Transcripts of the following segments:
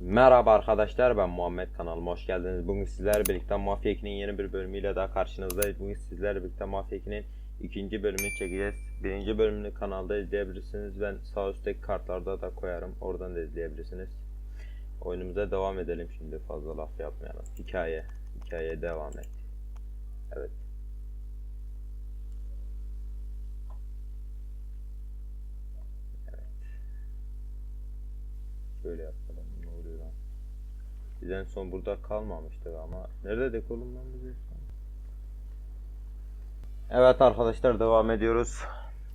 Merhaba arkadaşlar ben Muhammed kanalıma hoş geldiniz. Bugün sizlerle birlikte Mafya 2'nin yeni bir bölümüyle daha karşınızdayız. Bugün sizlerle birlikte Mafya 2'nin ikinci bölümünü çekeceğiz. Birinci bölümünü kanalda izleyebilirsiniz. Ben sağ üstteki kartlarda da koyarım. Oradan da izleyebilirsiniz. Oyunumuza devam edelim şimdi fazla laf yapmayalım. Hikaye. Hikayeye devam et. Evet. Şöyle yapalım. Ne oluyor lan? Biz en son burada kalmamıştık ama nerededik oğlum lan biz en son? Evet arkadaşlar devam ediyoruz.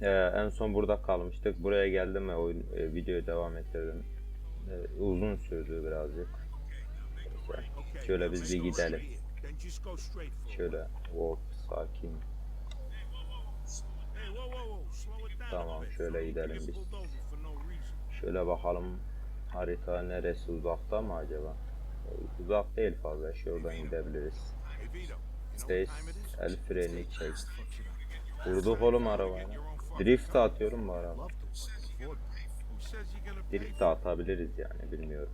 Ee, en son burada kalmıştık. Buraya geldim ve oyun e, videoyu devam ettirdim. Ee, uzun sürdü birazcık. Neyse. Şöyle biz bir gidelim. Şöyle hop sakin. Tamam şöyle gidelim biz. Şöyle bakalım harita neresi uzakta mı acaba? Uzak değil fazla. Şuradan gidebiliriz. Space el freni çek. Vurduk oğlum arabayla. Drift atıyorum bu araba. Drift de atabiliriz yani bilmiyorum.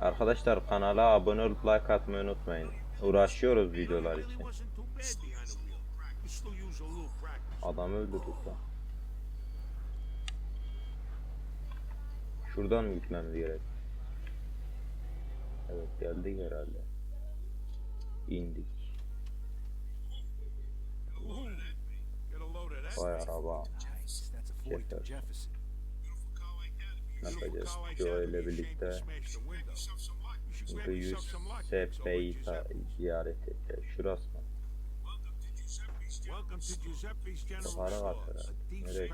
Arkadaşlar kanala abone olup like atmayı unutmayın. Uğraşıyoruz videolar için. Adam öldürdük lan. Şuradan mı gitmemiz gerek? Evet geldik herhalde. İndik. Vay araba. Şeker. Ne yapacağız? Joe ile birlikte Şimdi 100 SP'yi ta- ziyaret edeceğiz. Şurası mı? Yukarı kat herhalde. Nereye?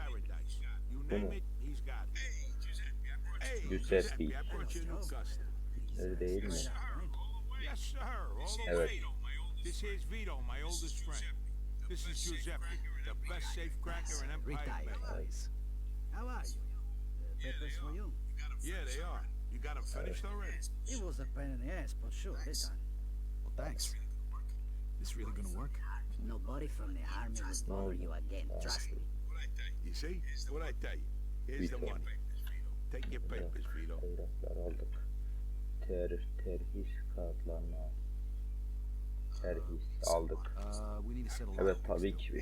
Bu mu? Giuseppe. Öyle değil mi? Evet. This is Vito, my oldest friend. This is Giuseppe, the best safecracker in Empire Bay. How are you? The papers for you. Yeah, they are. You got them finished already? It was a pain in the ass, but sure, they're done. Well, thanks. This really gonna work? Nobody from the army will bother you again, trust me. You see? What I tell you? Here's the Vito. money. Take your papers, aldık. Terör, terhis kağıtlarını al. Terhis aldık. Settle Evet tabii ki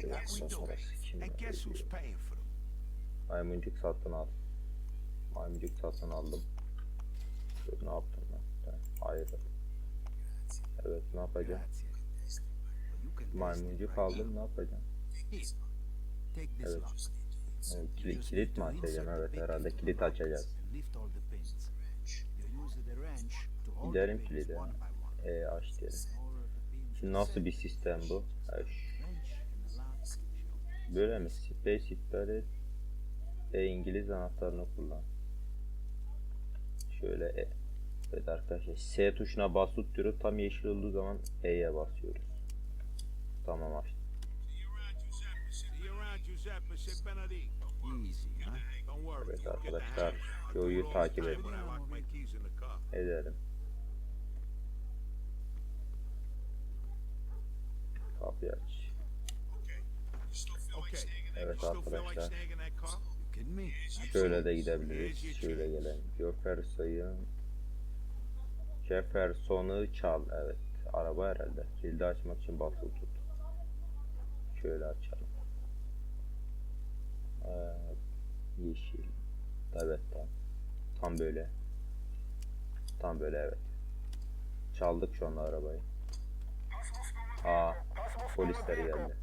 do. parası kim? Maymuncuk satın al. Maymuncuk satın aldım. Dur ne yaptım ben? Hayır. Evet ne yapacağım? Maymuncuk aldım ne yapacağım? Evet. Evet, kilit, kilit it mi açacağım? Evet herhalde kilit açacağız. Gidelim kilidi. E aç diyelim. Şimdi nasıl bir sistem bu? Ha, ş- wrench and the lock show. Böyle mi? Space iptal et. E İngiliz anahtarını kullan. Şöyle E. Evet arkadaşlar S tuşuna basıp tutuyoruz. Tam yeşil olduğu zaman E'ye basıyoruz. Tamam açtım. Evet arkadaşlar. Joe'yu takip edin. Ederim. Kapıyı aç. Evet arkadaşlar. Şöyle de gidebiliriz. Şöyle gelelim. Jefferson'ı Jefferson'ı çal. Evet. Araba herhalde. Kilidi açmak için basılı tut. Şöyle açalım. Ee, yeşil. Evet tam. Tam böyle. Tam böyle evet. Çaldık şu anda arabayı. Aa, polisler geldi.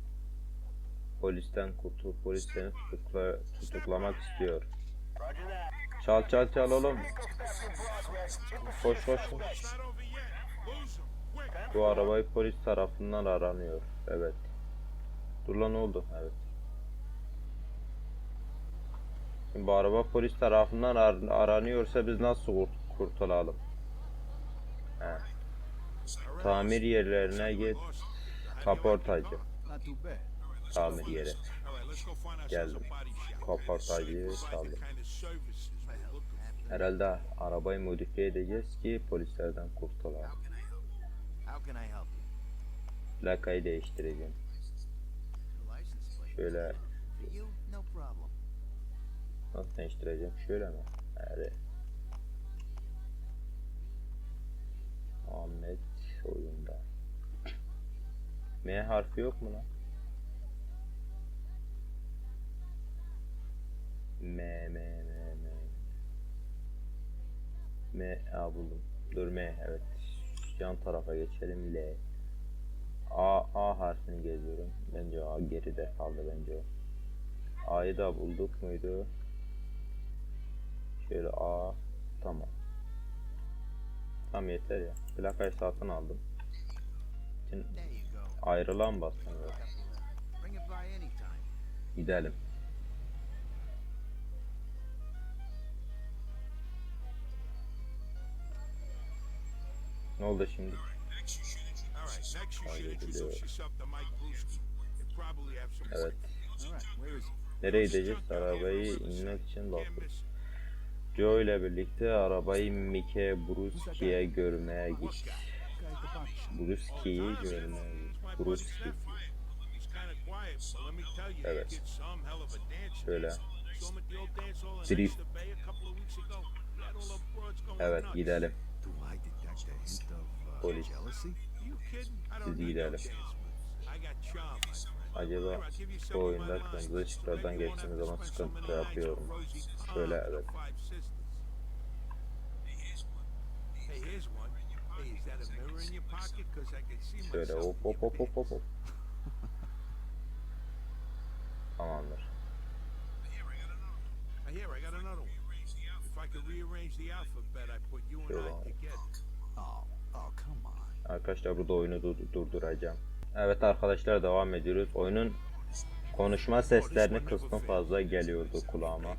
Polisten kurtul, polis seni tutukla, tutuklamak istiyor. Çal çal çal oğlum. Koş koş koş. Bu arabayı polis tarafından aranıyor. Evet. Dur lan ne oldu? Evet. Şimdi bu araba polis tarafından ar- aranıyorsa biz nasıl kurt- kurtulalım? He. Tamir yerlerine git. Kaportacı. Tamir yeri. Geldim. we saldım. Herhalde arabayı modifiye edeceğiz ki polislerden kurtulalım. Plakayı değiştireceğim. Şöyle nasıl değiştireceğim? Şöyle mi? Evet. Ahmet oyunda. M harfi yok mu lan? M M M M M A buldum. Dur M evet. Yan tarafa geçelim L. A A harfini geziyorum. Bence A geride kaldı bence o. A'yı da bulduk muydu? Şöyle A tamam. Tam yeter ya. Plakayı satın aldım. Şimdi ayrılan bastım anytime. Gidelim. Ne oldu şimdi? Evet. Nereye gideceğiz? Arabayı inmek için bakıyoruz. Joe ile birlikte arabayı Mike Bruski'ye görmeye gittik. Bruski'yi görmeye gittik. Bruski. Evet. Şöyle. Drift. Evet gidelim. I Siz gidelim. Acaba bu oyunda kırmızı ışıklardan to zaman sıkıntı Rosie Pond Şöyle evet. Şöyle hop hop hop hop hop. hop. Tamamdır. Here, I got another one. If I could rearrange the alphabet, I put you and Sure. I together. Oh, oh, come on. Arkadaşlar burada oyunu dur- durduracağım. Evet arkadaşlar devam ediyoruz. Oyunun konuşma seslerini kısmı fazla geliyordu kulağıma.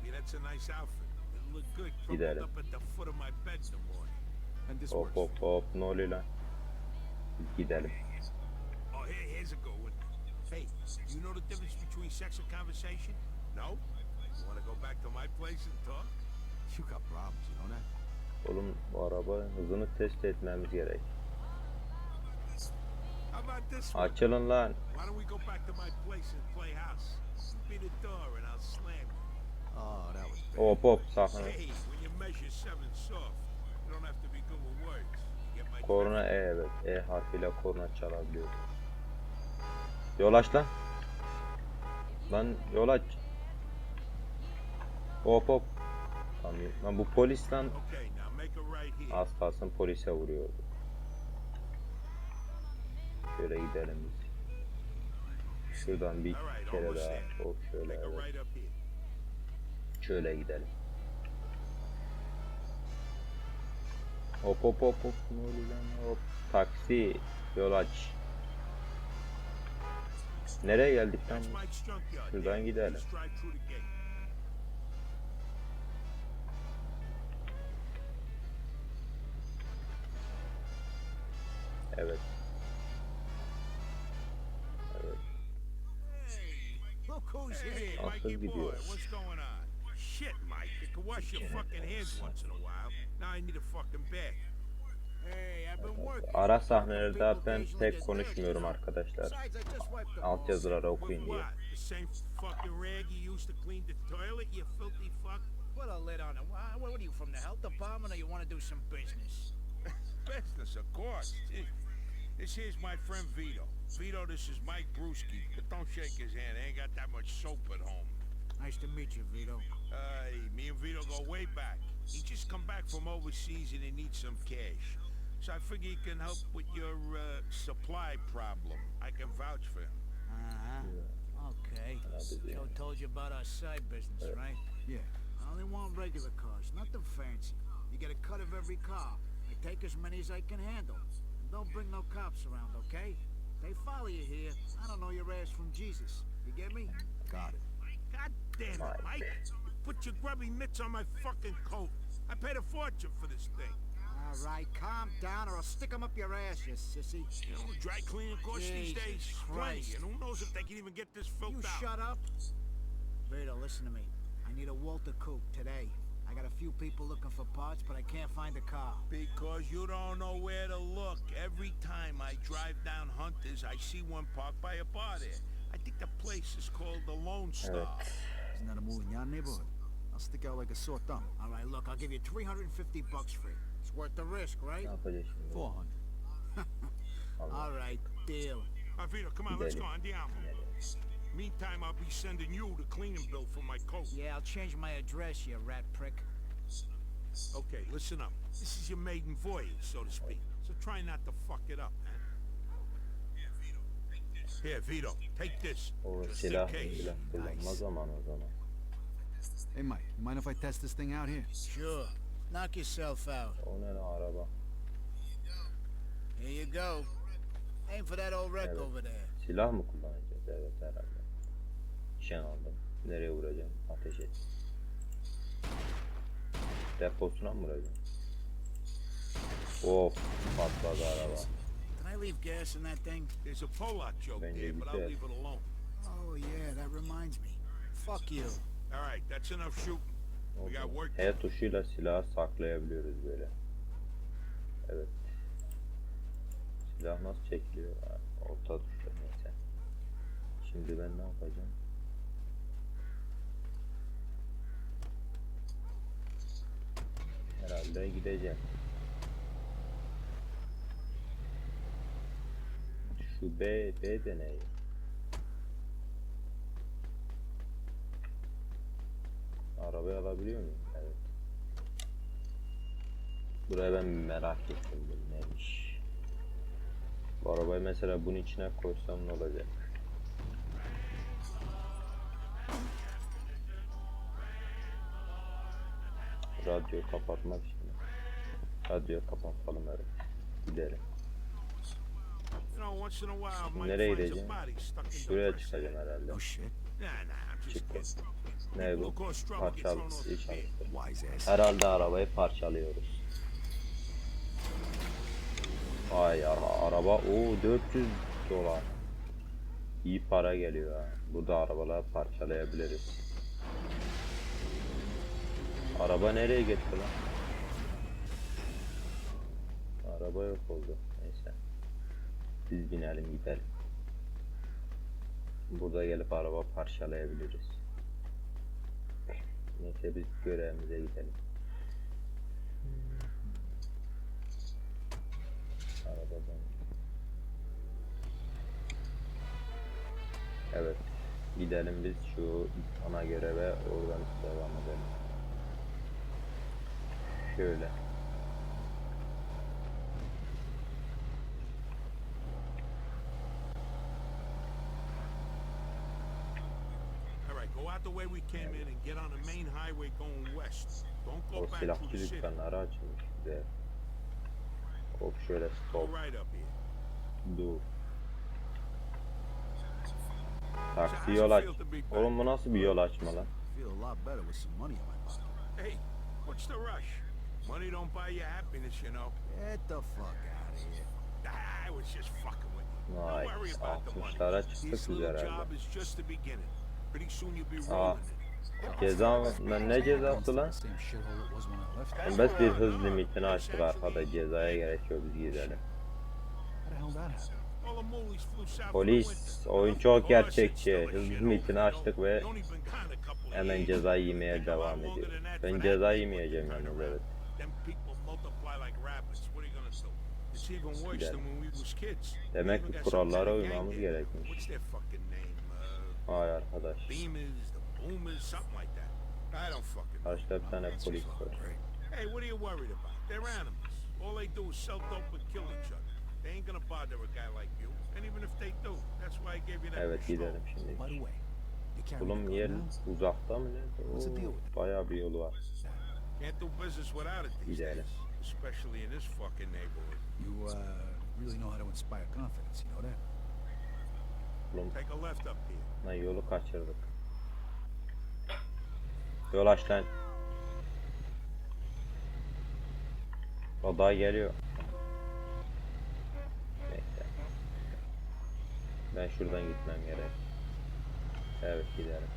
Gidelim. Hop hop hop ne oluyor lan? Gidelim. Oh. Hey, you know the difference between sex and conversation? No? You want to go back to my place and talk? You got problems, you know that? Oğlum bu araba hızını test etmemiz gerek. How about this one? Açılın lan. Oh, bad. Hop hop sakın. Korna E evet. E harfiyle korna çalabiliyor. Yol aç lan. Lan yol aç. Hop hop. Tamam. Lan bu polis lan. Az kalsın polise vuruyordu. Şöyle gidelim biz. Şuradan bir kere daha. Hop şöyle evet. Şöyle gidelim. Hop hop hop hop. Ne oluyor lan? Hop. Taksi. Yol aç. Nereye geldik junkyard. Şuradan gidelim. Evet. Boy, gidiyor? Shit, Mike, you can wash your fucking hands once in a while. Now I need a fucking working. Ara sahnelerde ben pek konuşmuyorum arkadaşlar. Alt yazıları okuyun diye. This here's my friend Vito. Vito, this is Mike Brewski. But don't shake his hand. I ain't got that much soap at home. Nice to meet you, Vito. Uh, me and Vito go way back. He just come back from overseas and he needs some cash. So I figure he can help with your uh, supply problem. I can vouch for him. Uh-huh. Okay. Joe told you about our side business, right? Yeah. I only want regular cars, nothing fancy. You get a cut of every car. I take as many as I can handle. And don't bring no cops around, okay? They follow you here. I don't know your ass from Jesus. You get me? Got it. God damn it, Mike. Mike. You put your grubby mitts on my fucking coat. I paid a fortune for this thing. All right, calm down or I'll stick 'em up your ass, you sissy. You know, dry cleaning costs these Jesus days plenty, Christ. and who knows if they can even get this You out. You shut up. Vito, listen to me. I need a Walter Coupe today. I got a few people looking for parts, but I can't find a car. Because you don't know where to look. Every time I drive down Hunters, I see one parked by a bar there. I think the place is called the Lone Star. Evet. Isn't that a move in your neighborhood? I'll stick out like a sore thumb. All right, look, I'll give you 350 bucks for it. It's worth the risk, right? Ne yapacağız şimdi? 400. Allah. All right, deal. All right, Vito, come on, let's go. Gidelim. Andiamo. Meantime, I'll be sending you the cleaning bill for my coat. Yeah, I'll change my address, you rat prick. Okay, listen up. This is your maiden voyage, so to speak. So try not to fuck it up, man. Here, Vito, take this. O Just in silah, case. silah kullanma zamanı o zaman. Hey, Mike, you mind if I test this thing out here? Sure. Knock yourself out. Oh, o ne lan araba? Here you go. Aim for that old wreck over there. Silah mı kullanacağız? Evet herhalde. Nişan aldım. Nereye vuracağım? Ateş et. Deposuna mı vuracağım? Of patladı araba. Did I leave gas in that thing? There's a Polak joke Bence there, but I'll güzel. leave it alone. Oh, yeah, that reminds me. Fuck you. All right, that's enough shooting. We got work to H tuşuyla silahı saklayabiliyoruz böyle. Evet. Silah nasıl çekiliyor? Ha, orta tuşla neyse. Şimdi ben ne yapacağım? Herhalde gideceğim. Şu B, B deneyi. Arabayı alabiliyor muyum? Evet. Buraya ben merak ettim bu neymiş. Bu arabayı mesela bunun içine koysam ne olacak? Radyo kapatmak için. Radyo kapatalım evet. Gidelim. Mike Nereye gideceğim? Şuraya çıkacağım herhalde. Çıktım. Ne bu? Parçalı. Herhalde arabayı parçalıyoruz. Ay ara- araba o 400 dolar. İyi para geliyor ha. Burada arabalar parçalayabiliriz. Araba nereye gitti lan? Araba yok oldu. Neyse. Biz binelim gidelim. Burada gelip araba parçalayabiliriz. Neyse biz görevimize gidelim. Arabadan. Evet. Gidelim biz şu ana göreve oradan devam edelim. Go O silahçı the city. dükkanları açılmış bize. Hop şöyle stop. Dur. Taksi yol aç. Oğlum bu nasıl bir yol açma lan? Hey, what's the rush? Money don't buy you happiness, you know. Get the fuck out of here. I was just fucking with you. Don't Vay worry about the money. 60'lara çıktık This little herhalde. job is just the beginning. Pretty soon you'll be rolling it. Ceza ben ne cezası lan? Serbest bir hız limitini açtık arkada cezaya gerek yok biz gidelim. Polis oyun çok gerçekçi. Hız limitini açtık ve hemen ceza yemeye devam that Ben ceza yemeyeceğim around. evet. Them people multiply like rabbits. What are you gonna do? It's even worse Gidelim. Demek ki kurallara uymamız gerekmiş. Uh, Vay arkadaş. Karşıda bir tane polis var. Hey, what are you worried about? They're animals. All they do is sell dope and kill each other. They ain't gonna bother a guy like you. And even if they do, that's why I gave you that Evet gidelim şimdi. Bulum yer uzakta mı ne? Oo? Bayağı bir yolu var. Can't do business without it these Gidelim. Especially in this fucking neighborhood. You uh, really know how to inspire confidence, you know that? Take a left up here. Lan yolu kaçırdık. Yol aç lan. O daha geliyor. Neyse. Ben şuradan gitmem gerek. Evet gidelim.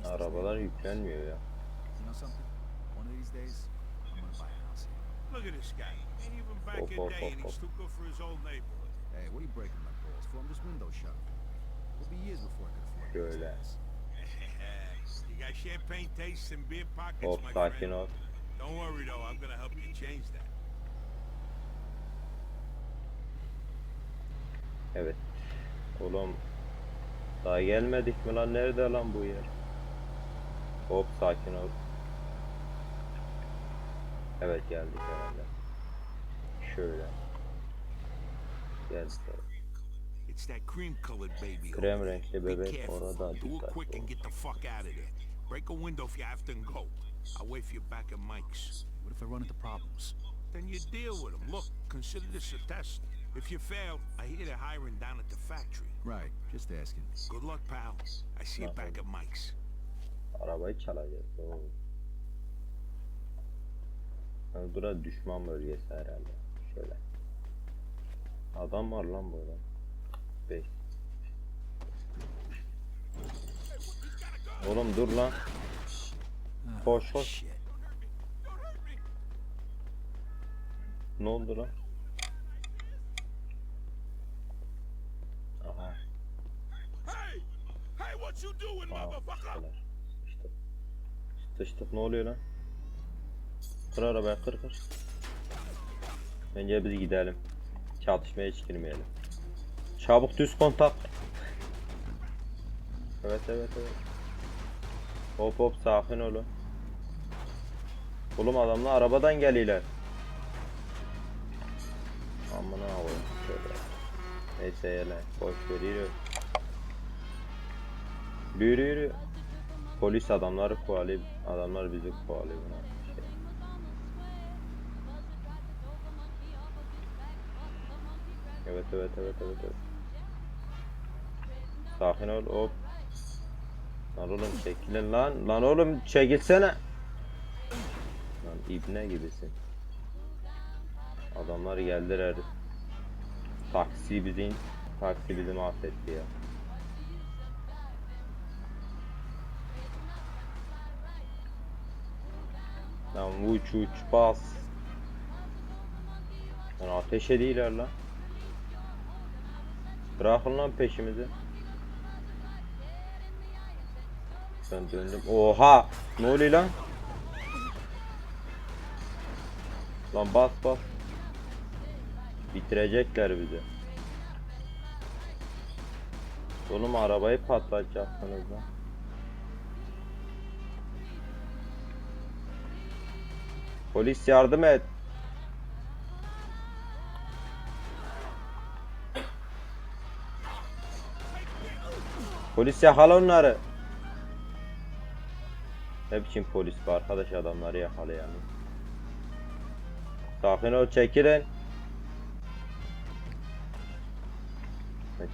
arabalar yüklenmiyor ya. You know something? One of these days, I'm gonna buy a house here. Look at this guy. Ain't even back in day and he's too good for his old neighborhood. Hey, what are you breaking my balls for? I'm just window shopping. It'll be years before I can afford this. you got champagne tastes and beer pockets, Hop my friend. ol. Don't worry though, I'm gonna help you change that. Evet. Oğlum daha gelmedik mi lan? Nerede lan bu yer? Hop sakin ol. Evet geldik herhalde. Şöyle. Geldik. It's that cream colored baby. Krem over there. renkli Be bebek careful. orada Do it dikkatli quick and get the fuck out of there. Break a window if you have to and go. I'll wait for you back at Mike's. What if I run into problems? Then you deal with them. Look, consider this a test. If you fail, I hear they're hiring down at the factory. Right, just asking. Good luck, pal. I see you back at Mike's. Arabayı çalacağız. Oo. Yani Bura düşman bölgesi herhalde. Şöyle. Adam var lan burada. Beş. Oğlum dur lan. Koş koş. Ne oldu lan? Aha. Hey! Hey, what you doing, motherfucker? Sıçtık. Ne oluyor lan? Kır arabayı kır kır. Bence biz gidelim. Çatışmaya hiç girmeyelim. Çabuk düz kontak. Evet evet evet. Hop hop sakin olun. Oğlum adamlar arabadan geliyorlar. Amına koyayım şöyle. Neyse hele boş ver yürü. Yürü yürü. Polis adamları kovalıyor. Adamlar bizi kovalıyor. Şey. Evet evet evet evet evet. Sakin ol hop. Lan oğlum çekilin lan. Lan oğlum çekilsene. Lan ibne gibisin. Adamlar geldiler. Taksi bizim taksi bizi mahvetti ya. Lan uç uç bas. Lan ateş ediyorlar lan. Bırakın lan peşimizi. Ben döndüm. Oha! Ne oluyor lan? Lan bas bas. Bitirecekler bizi. Oğlum arabayı patlatacaksınız lan. Polis yardım et. Polis yakala onları. Ne biçim polis bu arkadaş adamları yakalayan. Sakin ol çekilin.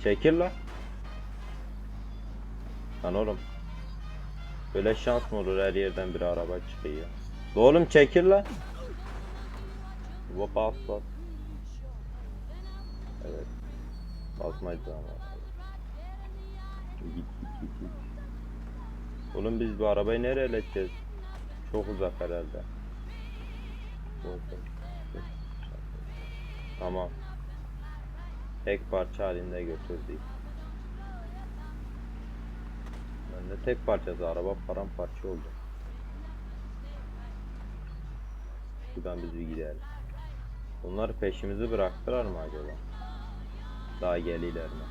Çekil lan. Lan oğlum. Böyle şans mı olur her yerden bir araba çıkıyor. Oğlum çekil lan. Bas bas. Evet. Basmayız ama. Oğlum biz bu arabayı nereye ileteceğiz? Çok uzak herhalde. Tamam. Tek parça halinde götürdük. Ben de tek parçası araba paramparça oldu. Şuradan biz bir. Bunlar peşimizi bıraktılar mı acaba? Daha geliler mi?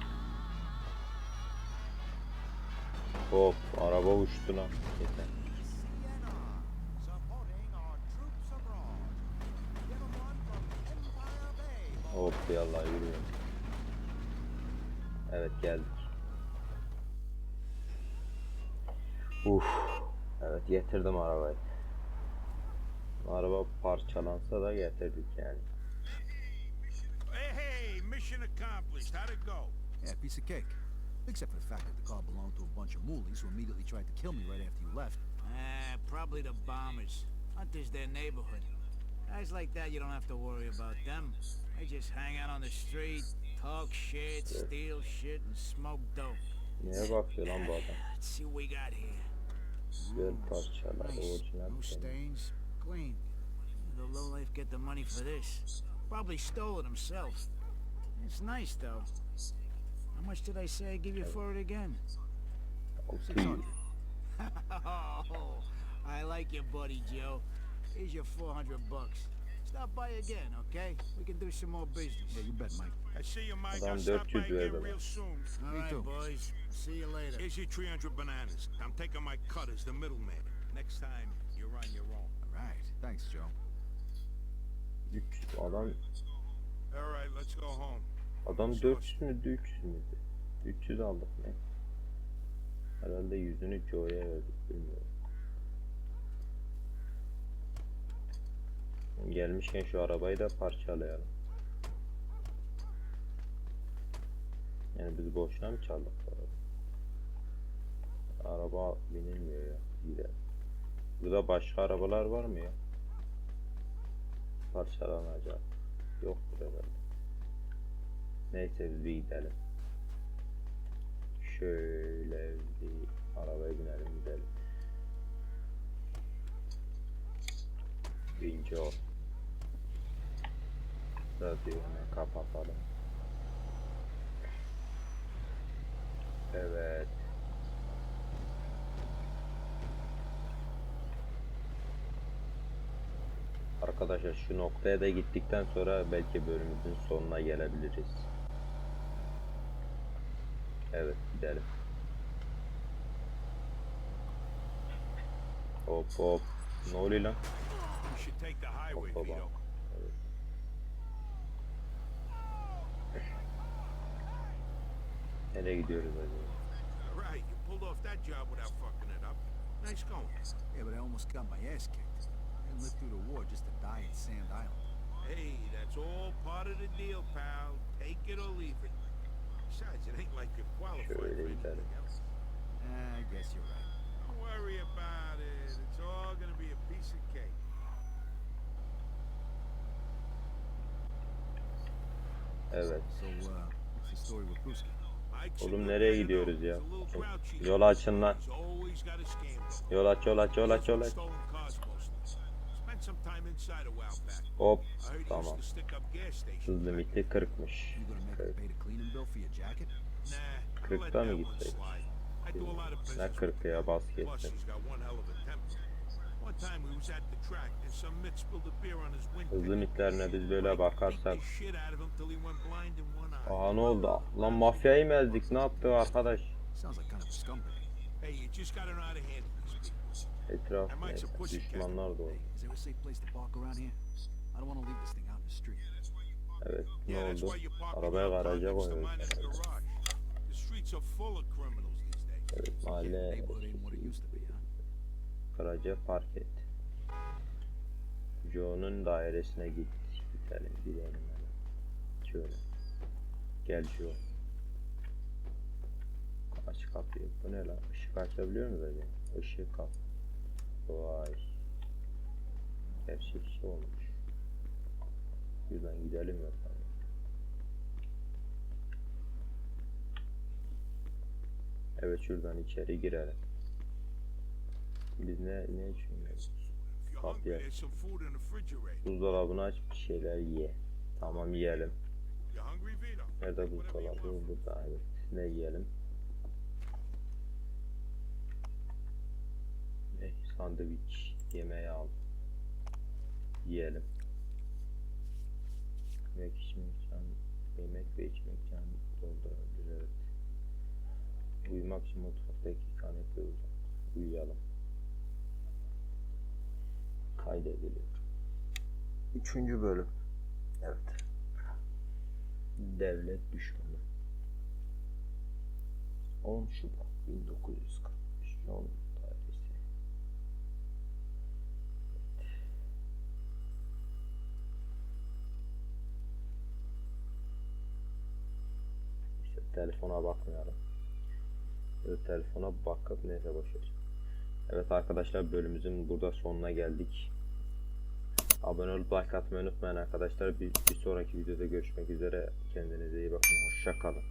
Hop araba uçtu lan. Yeter. Hop yallah yürüyorum. Evet geldik. Uf. Evet getirdim arabayı. Araba parçalansa da getirdik yani. Hey, hey, mission accomplished. How'd it go? Yeah, piece of cake. Except for the fact that the car belonged to a bunch of moolies who immediately tried to kill me right after you left. Ah, probably the bombers. Hunter's their neighborhood. Guys like that, you don't have to worry about them. They just hang out on the street, talk shit, steal shit, and smoke dope. Neye bakıyor lan bu adam? Let's see what we got here. Güzel parçalar, Nice. orijinal No stains. Clean. The lowlife get the money for this. Probably stole it himself. It's nice though. How much did I say I give you for it again? 600. Oh, I like you, buddy Joe. Here's your 400 bucks. Stop by again, okay? We can do some more business. Yeah, you bet, Mike. I see you, Mike. I'll stop 400 by again real soon. All Me right, too. boys. See you later. Here's your 300 bananas. I'm taking my cut as the middleman. Next time, you're on your own. All right. Thanks, Joe. 300 adam All right, let's go home. adam 400 müydü 300 müydü? 300 aldık ne? Herhalde yüzünü Joe'ya verdik bilmiyorum. Gelmişken şu arabayı da parçalayalım. Yani biz boşuna mı çaldık bu arabayı? Araba binilmiyor ya. Gidelim. Burada başka arabalar var mı ya? Parçalanacak. Yoktur herhalde. Neyse biz bir gidelim. Şöyle bir arabaya binelim gidelim. Birinci ol. Radyonu kapatalım. Evet. Arkadaşlar şu noktaya da gittikten sonra belki bölümümüzün sonuna gelebiliriz. Evet gidelim. Hop hop. Ne oluyor lan? Bak. Evet. Nereye gidiyoruz acaba? Right, you pulled off that job without fucking it up. Nice going. Yeah, but I almost got my ass kicked. Didn't live through the war just to die at Sand Island. Hey, that's all part of the deal, pal. Take it or leave it. Besides, it ain't like you're qualified for anything else. Eh, I guess you're right. Don't worry about it. It's all gonna be a piece of cake. Evet. So, uh, what's the story with Brewski? Mike's a Oğlum nereye gidiyoruz ya? Yol açın lan. Yol aç yol aç yol aç yol aç. Hop. Tamam. Hız limiti 40'mış. You gonna make Evet. me pay the cleaning bill for your jacket? Nah, I'll let Kırkta mı that one gitsek? slide. I do a lot of Ne business. 40 ya bas geçsin. he's got one hell of a temper. One time we was at the track and some mitt spilled a beer on his Hız windpipe. limitlerine biz böyle bakarsak. beat the shit out of him till he went blind in one eye. Aha ne oldu? Lan mafyayı mı ezdik? Ne yaptık arkadaş? Etraf düşmanlar da oldu. Evet ne oldu? Arabaya garaja koyuyoruz. Evet mahalle garaja park et. Joe'nun dairesine git. Gidelim gidelim. Şöyle. Gel Joe. Aç kapıyı. Bu ne lan? Işık açabiliyor muyuz acaba? Işık kap. Vay. Gerçekçi olmuş. Şuradan gidelim bakalım. Evet şuradan içeri girelim. Biz ne ne düşünüyoruz? If you're Copy hungry, it. there's some food in the refrigerator. Buzdolabını aç bir şeyler ye. Tamam yiyelim. Nerede buzdolabı? Burada evet. Ne yiyelim? Ne? Sandviç. Yemeği al. Yiyelim. Yemek içmek can, yemek ve içmek can doldurabilir evet. Uyumak için mutfaktaki kanepe uzat. Uyuyalım. Kaydediliyor. Üçüncü bölüm. Evet. Devlet düşmanı. 10 Şubat 1945 John telefona bakmayalım. Evet, telefona bakıp neyse boşver. Evet arkadaşlar bölümümüzün burada sonuna geldik. Abone olup like atmayı unutmayın arkadaşlar. Bir, bir sonraki videoda görüşmek üzere. Kendinize iyi bakın. Hoşça kalın.